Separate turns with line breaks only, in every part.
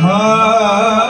Ha.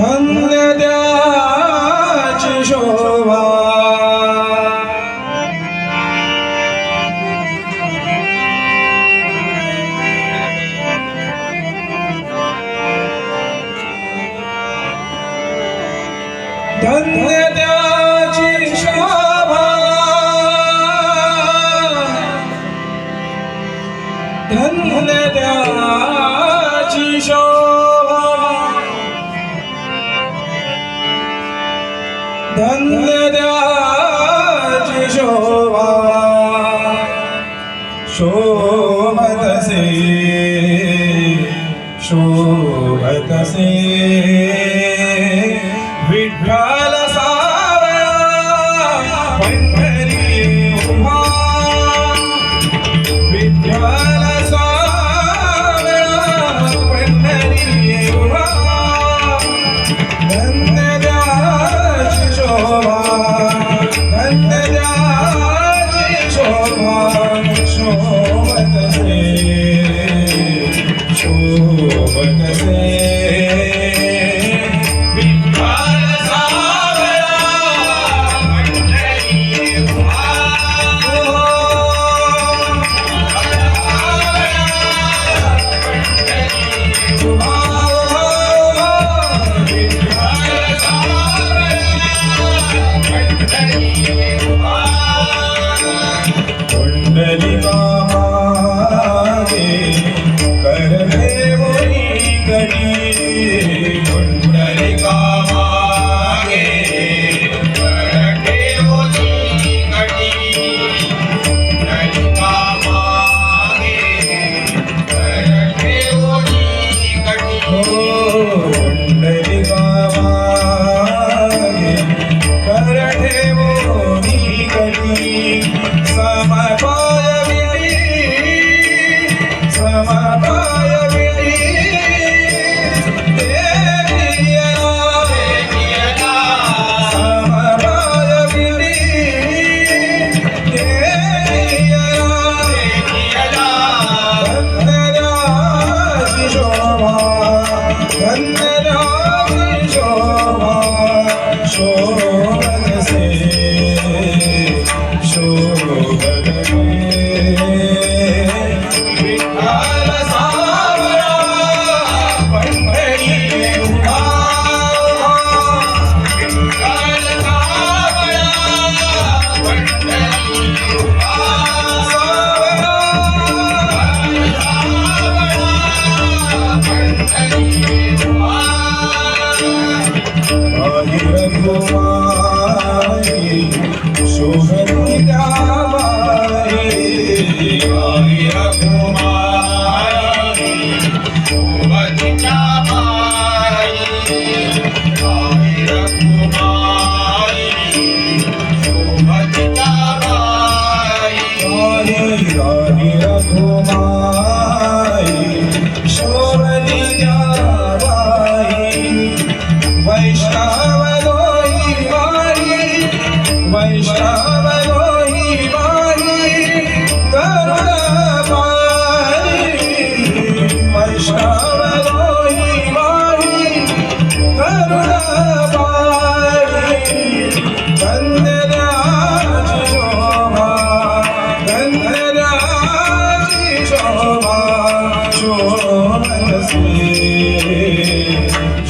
धन्य द्याची शोभा. धन्य द्याची शोभा. धन्य द्याची yo Krishna.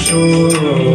সুর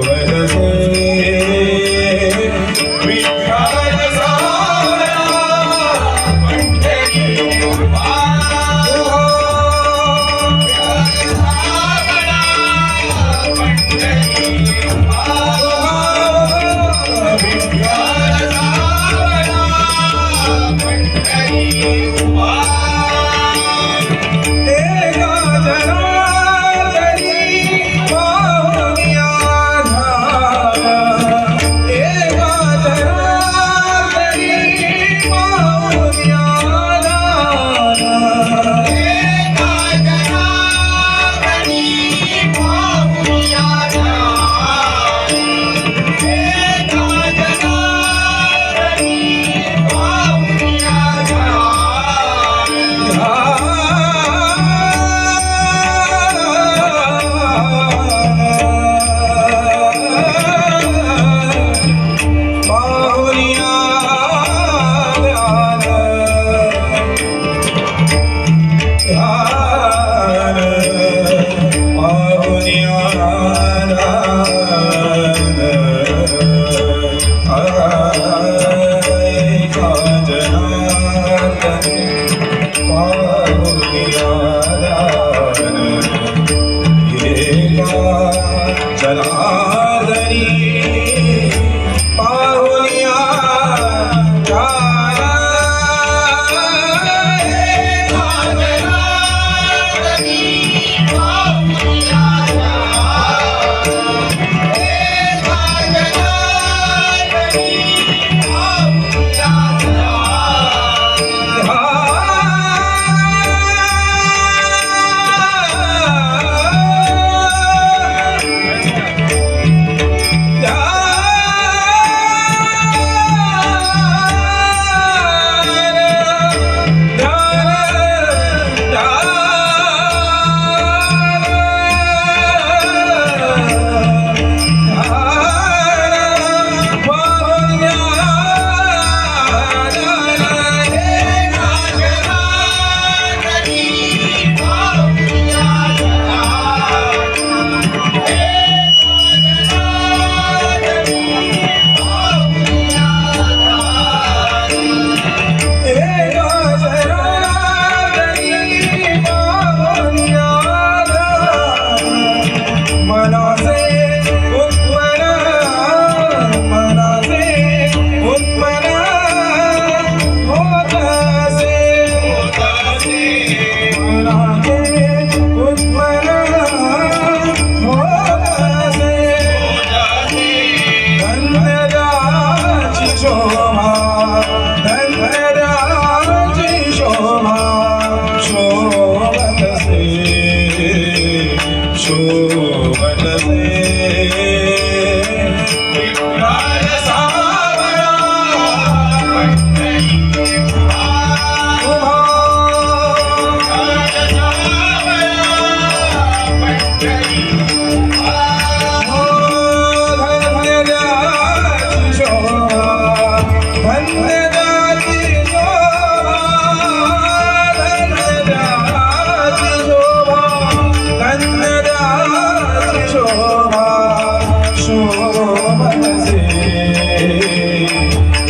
शोभत से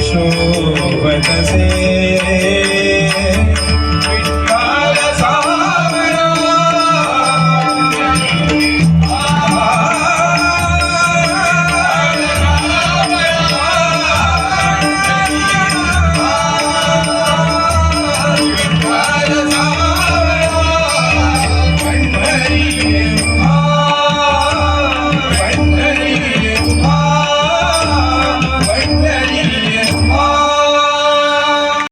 शोभत से